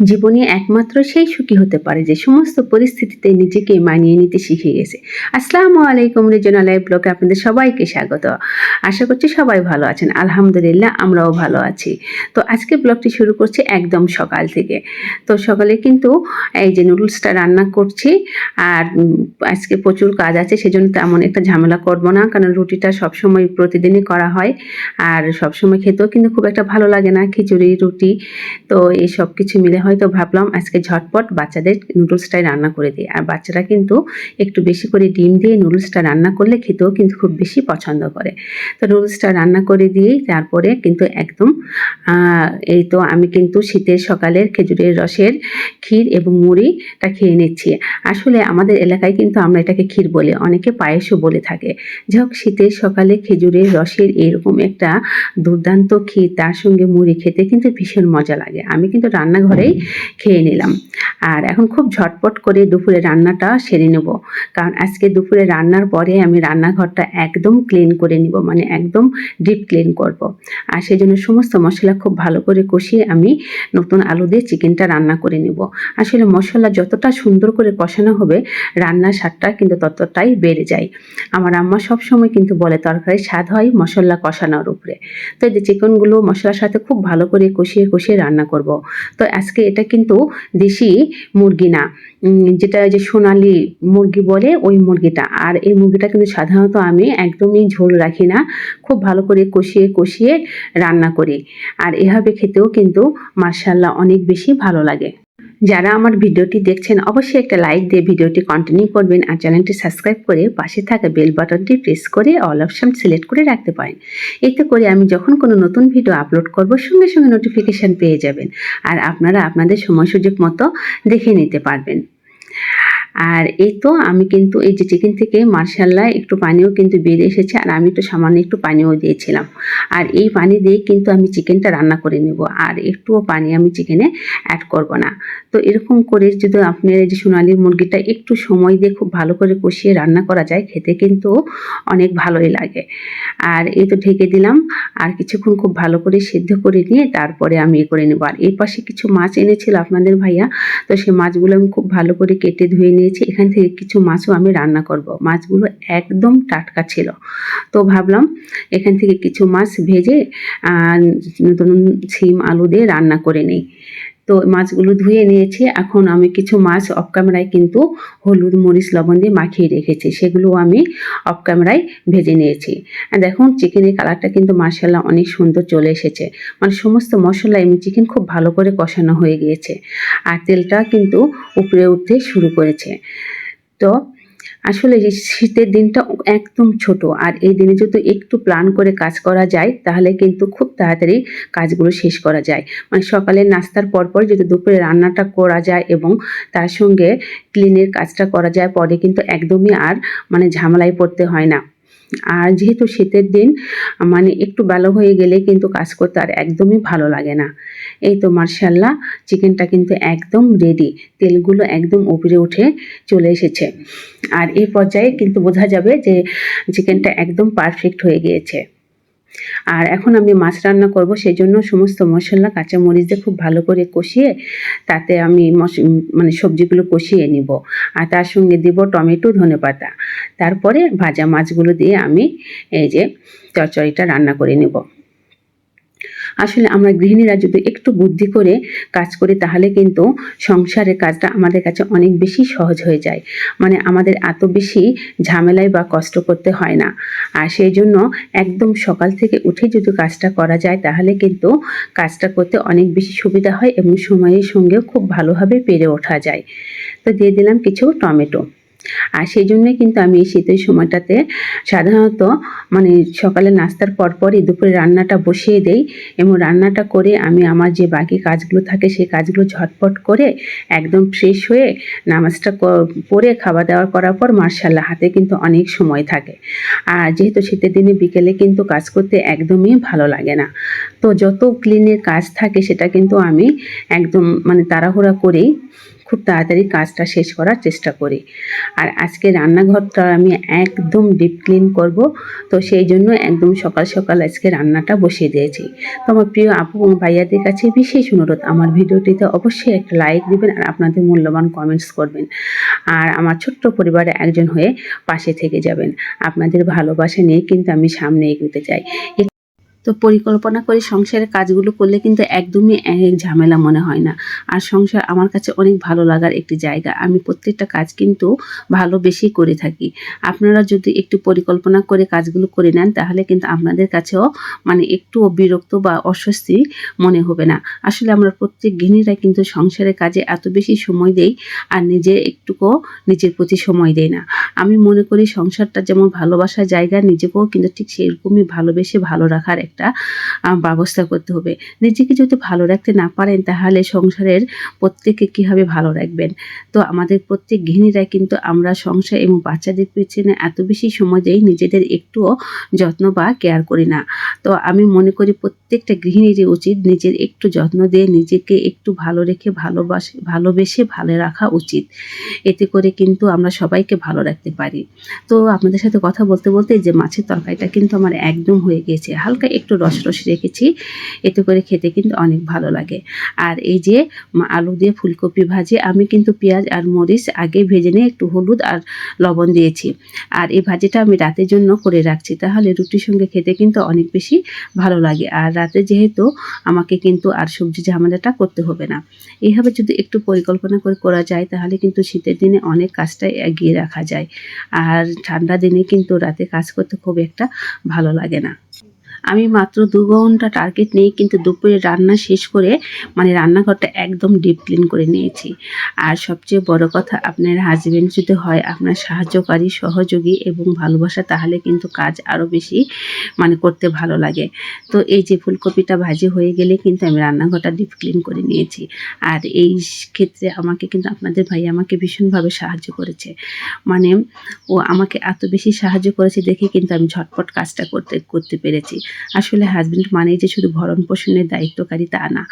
জীবনে একমাত্র সেই সুখী হতে পারে যে সমস্ত পরিস্থিতিতে নিজেকে মানিয়ে নিতে শিখে গেছে। আসসালামু আলাইকুম রিজনাল লাইভ ব্লগে আপনাদের সবাইকে স্বাগত। আশা করছি সবাই ভালো আছেন। আলহামদুলিল্লাহ আমরাও ভালো আছি। তো আজকে ব্লগটি শুরু করছি একদম সকাল থেকে। তো সকালে কিন্তু এই যে নুডলসটা রান্না করছি আর আজকে প্রচুর কাজ আছে, সেজন্য তেমন একটা ঝামেলা করব না, কারণ রুটিটা সবসময় প্রতিদিনই করা হয় আর সবসময় খেতেও কিন্তু খুব একটা ভালো লাগে না, খিচুড়ি, রুটি, তো এই সব কিছু মিলে হয়তো ভাবলাম আজকে ঝটপট বাচ্চাদের নুডলসটাই রান্না করে দিই। আর বাচ্চারা কিন্তু একটু বেশি করে ডিম দিয়ে নুডলসটা রান্না করলে খেতেও কিন্তু খুব বেশি পছন্দ করে। তো নুডলসটা রান্না করে দিয়েই তারপরে কিন্তু একদম এই তো আমি কিন্তু শীতের সকালের খেজুরের রসের ক্ষীর এবং মুড়িটা খেয়ে নিচ্ছি। আসলে আমাদের এলাকায় কিন্তু আমরা এটাকে ক্ষীর বলি, অনেকে পায়েসও বলে থাকে। যাই শীতের সকালে খেজুরের রসের এরকম একটা দুর্দান্ত ক্ষীর, তার সঙ্গে মুড়ি খেতে কিন্তু ভীষণ মজা লাগে। আমি কিন্তু রান্নাঘরেই খেয়ে নিলাম। আর এখন খুব ঝটপট করে দুপুরে রান্নাটা সেরে নেব। কারণ আজকে দুপুরে রান্নার পরে আমি রান্নাঘরটা একদম ক্লিন করে নিব মানে একদম ডিপ ক্লিন করব। আর সেই জন্য সমস্ত মশলা খুব ভালো করে কষিয়ে আমি নতুন আলু দিয়ে চিকেনটা রান্না করে নিব। আসলে মশলা যতটা সুন্দর করে কষানো হবে, রান্নার স্বাদটা কিন্তু ততটাই বেড়ে যায়। আমার আম্মা সবসময় কিন্তু বলে, তরকারির স্বাদ হয় মশলা কষানোর উপরে। তো এই যে চিকেনগুলো মশলার সাথে খুব ভালো করে কষিয়ে কষিয়ে রান্না করব। তো আজকে এটা কিন্তু দেশি মুরগি না। যেটা যে সোনালি মুরগি বলে ওই মুরগিটা। আর এই মুরগিটা কিন্তু সাধারণত আমি একদমই ঝোল রাখি না। খুব ভালো করে কষিয়ে কষিয়ে রান্না করি। আর এভাবে খেতেও কিন্তু মার্শাল্লাহ অনেক বেশি ভালো লাগে। যারা আমার ভিডিওটি দেখছেন, অবশ্যই একটা লাইক দিয়ে ভিডিওটি কন্টিনিউ করবেন আর চ্যানেলটি সাবস্ক্রাইব করে পাশে থাকা বেল বাটনটি প্রেস করে অল অপশান সিলেক্ট করে রাখতে পারেন। এতে করে আমি যখন কোনো নতুন ভিডিও আপলোড করব, সঙ্গে সঙ্গে নোটিফিকেশান পেয়ে যাবেন। আর আপনারা আপনাদের সময় সুযোগ মতো দেখে নিতে পারবেন। আর এই তো আমি কিন্তু এই যে চিকেন থেকে মার্শাল্লাহ একটু পানিও কিন্তু বেরিয়ে এসেছে আর আমি একটু সামান্য একটু পানিও দিয়েছিলাম। আর এই পানি দিয়ে কিন্তু আমি চিকেনটা রান্না করে নেব। আর একটুও পানি আমি চিকেনে অ্যাড করব না। তো এরকম করে যদি আপনার এই যে সোনালি মুরগিটা একটু সময় দিয়ে খুব ভালো করে কষিয়ে রান্না করা যায়, খেতে কিন্তু অনেক ভালোই লাগে। আর এই তো ঢেকে দিলাম। আর কিছুক্ষণ খুব ভালো করে সেদ্ধ করে নিয়ে তারপরে আমি এ করে নেব। আর এই পাশে কিছু মাছ এনেছিল আপনাদের ভাইয়া। তো সেই মাছগুলো আমি খুব ভালো করে কেটে ধুয়ে নিয়েছি এখান থেকে কিছু মাছও আমি রান্না করব। মাছগুলো একদম টাটকা ছিল। তো ভাবলাম এখান থেকে কিছু মাছ ভেজে নতুন সিম আলু দিয়ে রান্না করে নিই। তো মাছগুলো ধুয়ে নিয়েছি। এখন আমি কিছু মাছ অফ ক্যামেরায় কিন্তু হলুদ, মরিচ, লবণ দিয়ে মাখিয়ে রেখেছি। সেগুলো আমি অফ ক্যামেরায় ভেজে নিয়েছি। দেখুন চিকেনের কালারটা কিন্তু মার্শাল্লাহ অনেক সুন্দর চলে এসেছে। মানে সমস্ত মশলা এমনি চিকেন খুব ভালো করে কষানো হয়ে গিয়েছে। আর তেলটা কিন্তু উপরে উঠতে শুরু করেছে। তো আসলে শীতের দিনটা একদম ছোট, আর এই দিনে যদি একটু প্ল্যান করে কাজ করা যায়, তাহলে কিন্তু খুব তাড়াতাড়ি কাজগুলো শেষ করা যায়। মানে সকালে নাস্তার পরপর যদি দুপুরে রান্নাটা করা যায় এবং তার সঙ্গে ক্লিনের কাজটা করা যায়, পরে কিন্তু একদমই আর মানে ঝামেলায় পড়তে হয় না। আর যেহেতু শীতের দিন মানে একটু ভালো হয়ে গেলে কিন্তু কাজ করতে আর একদমই ভালো লাগে না। এই তো মার্শাল্লাহ চিকেনটা কিন্তু একদম রেডি তেলগুলো একদম উপরে উঠে চলে এসেছে। আর এই পর্যায়ে কিন্তু বোঝা যাবে যে, চিকেনটা একদম পারফেক্ট হয়ে গিয়েছে। আর এখন আমি মাছ রান্না করব সেই জন্য সমস্ত মশলা কাঁচা মরিচ দিয়ে খুব ভালো করে কষিয়ে তাতে আমি মানে সবজিগুলো কষিয়ে নিব। আর তার সঙ্গে দিব টমেটো, ধনে পাতা। তারপরে ভাজা মাছগুলো দিয়ে আমি এই যে চচড়িটা রান্না করে নেব। আসলে আমরা গৃহিণীরা যদি একটু বুদ্ধি করে কাজ করি, তাহলে কিন্তু সংসারের কাজটা আমাদের কাছে অনেক বেশি সহজ হয়ে যায়। মানে আমাদের এত বেশি ঝামেলায় বা কষ্ট করতে হয় না। আর সেই জন্য একদম সকাল থেকে উঠে যদি কাজটা করা যায়, তাহলে কিন্তু কাজটা করতে অনেক বেশি সুবিধা হয় এবং সময়ের সঙ্গেও খুব ভালোভাবে পেরে ওঠা যায়। তো দিয়ে দিলাম কিছু টমেটো। আর সেই জন্যই কিন্তু আমি এই শীতের সময়টাতে সাধারণত মানে সকালে নাস্তার পরপরই দুপুরে রান্নাটা বসিয়ে দেই এবং রান্নাটা করে আমি আমার যে বাকি কাজগুলো থাকে সেই কাজগুলো ঝটপট করে একদম ফ্রেশ হয়ে নামাজটা পড়ে খাওয়া দাওয়া করার পর মার্শাল্লাহ হাতে কিন্তু অনেক সময় থাকে। আর যেহেতু শীতের দিনে বিকেলে কিন্তু কাজ করতে একদমই ভালো লাগে না। তো যত ক্লিনের কাজ থাকে সেটা কিন্তু আমি একদম মানে তাড়াহুড়া করেই খুব তাড়াতাড়ি কাজটা শেষ করার চেষ্টা করি। আর আজকে রান্নাঘরটা আমি একদম ডিপ ক্লিন করব, তো সেই জন্য একদম সকাল সকাল আজকে রান্নাটা বসিয়ে দিয়েছি। তো আমার প্রিয় আপু এবং ভাইয়াদের কাছে বিশেষ অনুরোধ, আমার ভিডিওটিতে অবশ্যই একটা লাইক দিবেন আর আপনাদের মূল্যবান কমেন্টস করবেন। আর আমার ছোট্ট পরিবারে একজন হয়ে পাশে থেকে যাবেন। আপনাদের ভালোবাসা নিয়ে কিন্তু আমি সামনে এগোতে চাই। তো পরিকল্পনা করে সংসারের কাজগুলো করলে কিন্তু একদমই এক ঝামেলা মনে হয় না। আর সংসার আমার কাছে অনেক ভালো লাগার একটি জায়গা। আমি প্রত্যেকটা কাজ কিন্তু ভালোবেসেই করে থাকি। আপনারা যদি একটু পরিকল্পনা করে কাজগুলো করে নেন, তাহলে কিন্তু আপনাদের কাছেও মানে একটুও বিরক্ত বা অস্বস্তি মনে হবে না। আসলে আমরা প্রত্যেক গৃহিণীরা কিন্তু সংসারের কাজে এত বেশি সময় দেই আর নিজে একটুকু নিজের প্রতি সময় দেই না। আমি মনে করি সংসারটা যেমন ভালোবাসার জায়গা, নিজেকেও কিন্তু ঠিক সেরকমই ভালোবেসে ভালো রাখার একটা ব্যবস্থা করতে হবে। নিজেকে যদি ভালো রাখতে না পারেন, তাহলে সংসারের প্রত্যেকে কীভাবে ভালো রাখবেন? তো আমাদের প্রত্যেক গৃহিণীরা কিন্তু আমরা সংসার এবং বাচ্চাদের পেছনে এত বেশি সময় দেই, নিজেদের একটুও যত্ন বা কেয়ার করি না। তো আমি মনে করি প্রত্যেকটা গৃহিণীরই উচিত নিজের একটু যত্ন দিয়ে নিজেকে একটু ভালো রেখে ভালোবাসে, ভালোবেসে ভালো রাখা উচিত। এতে করে কিন্তু আমরা সবাইকে ভালো রাখতে পারি। তো আপনাদের সাথে কথা বলতে বলতে যে মাছের তরকারিটা কিন্তু আমার একদম হয়ে গেছে হালকা একটু রস রস রেখেছি। এতে করে খেতে কিন্তু অনেক ভালো লাগে। আর এই যে আলু দিয়ে ফুলকপি ভাজি, আমি কিন্তু পেঁয়াজ আর মরিচ আগে ভেজে নিয়ে একটু হলুদ আর লবণ দিয়েছি। আর এই ভাজিটা আমি রাতের জন্য করে রাখছি। তাহলে রুটির সঙ্গে খেতে কিন্তু অনেক বেশি ভালো লাগে। আর রাতে যেহেতু আমাকে কিন্তু আর সবজি ঝামেলাটা করতে হবে না। এইভাবে যদি একটু পরিকল্পনা করে করা যায়, তাহলে কিন্তু শীতের দিনে অনেক কাজটাই এগিয়ে রাখা যায়। আর ঠান্ডা দিনে কিন্তু রাতে কাজ করতে খুব একটা ভালো লাগে না। আমি মাত্র দু ঘণ্টা টার্গেট নিয়ে কিন্তু দুপুরে রান্না শেষ করে মানে রান্নাঘরটা একদম ডিপ ক্লিন করে নিয়েছি। আর সবচেয়ে বড় কথা, আপনার হাজব্যান্ড যদি হয়, আপনার সাহায্যকারী, সহযোগী এবং ভালোবাসা, তাহলে কিন্তু কাজ আরও বেশি মানে করতে ভালো লাগে। তো এই যে ফুলকপিটা ভাজি হয়ে গেলে কিন্তু আমি রান্নাঘরটা ডিপ ক্লিন করে নিয়েছি। আর এই ক্ষেত্রে আমাকে কিন্তু আপনাদের ভাই আমাকে ভীষণভাবে সাহায্য করেছে। মানে ও আমাকে এত বেশি সাহায্য করেছে দেখে কিন্তু আমি ঝটপট কাজটা করতে করতে পেরেছি। আসলে হাজব্যান্ড মানে যে শুধু ভরণ পোষণের দায়িত্বকারী তা না।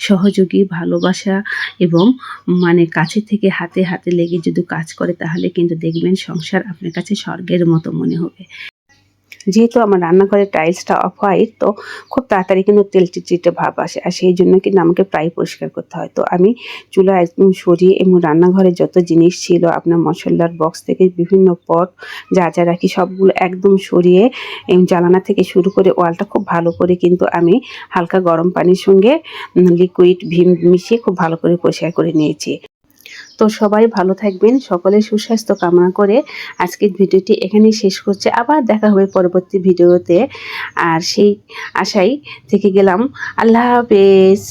সহযোগী, ভালোবাসা এবং মানে কাছে থেকে হাতে হাতে লেগে যদি কাজ করে তাহলে কিন্তু দেখবেন সংসার আপনার কাছে স্বর্গের মতো মনে হবে। যেহেতু আমার রান্নাঘরের টাইলসটা অফ হোয়াইট তো খুব তাড়াতাড়ি কিন্তু তেল চিটচিটে ভাব আসে। আর সেই জন্য কিন্তু আমাকে প্রায় পরিষ্কার করতে হয়। তো আমি চুলা একদম সরিয়ে এবং রান্নাঘরে যত জিনিস ছিল, আপনার মশলার বক্স থেকে বিভিন্ন পট যা যা রাখি, সবগুলো একদম সরিয়ে এবং জ্বালানা থেকে শুরু করে ওয়ালটা খুব ভালো করে কিন্তু আমি হালকা গরম পানির সঙ্গে লিকুইড ভিম মিশিয়ে খুব ভালো করে পরিষ্কার করে নিয়েছি। তো সবাই ভালো থাকবেন, সকলে সুস্বাস্থ্য কামনা করে আজকের ভিডিওটি এখানেই শেষ করছে, আবার দেখা হবে পরবর্তী ভিডিওতে। আর সেই আশাই থেকে গেলাম, আল্লাহ হাফেজ।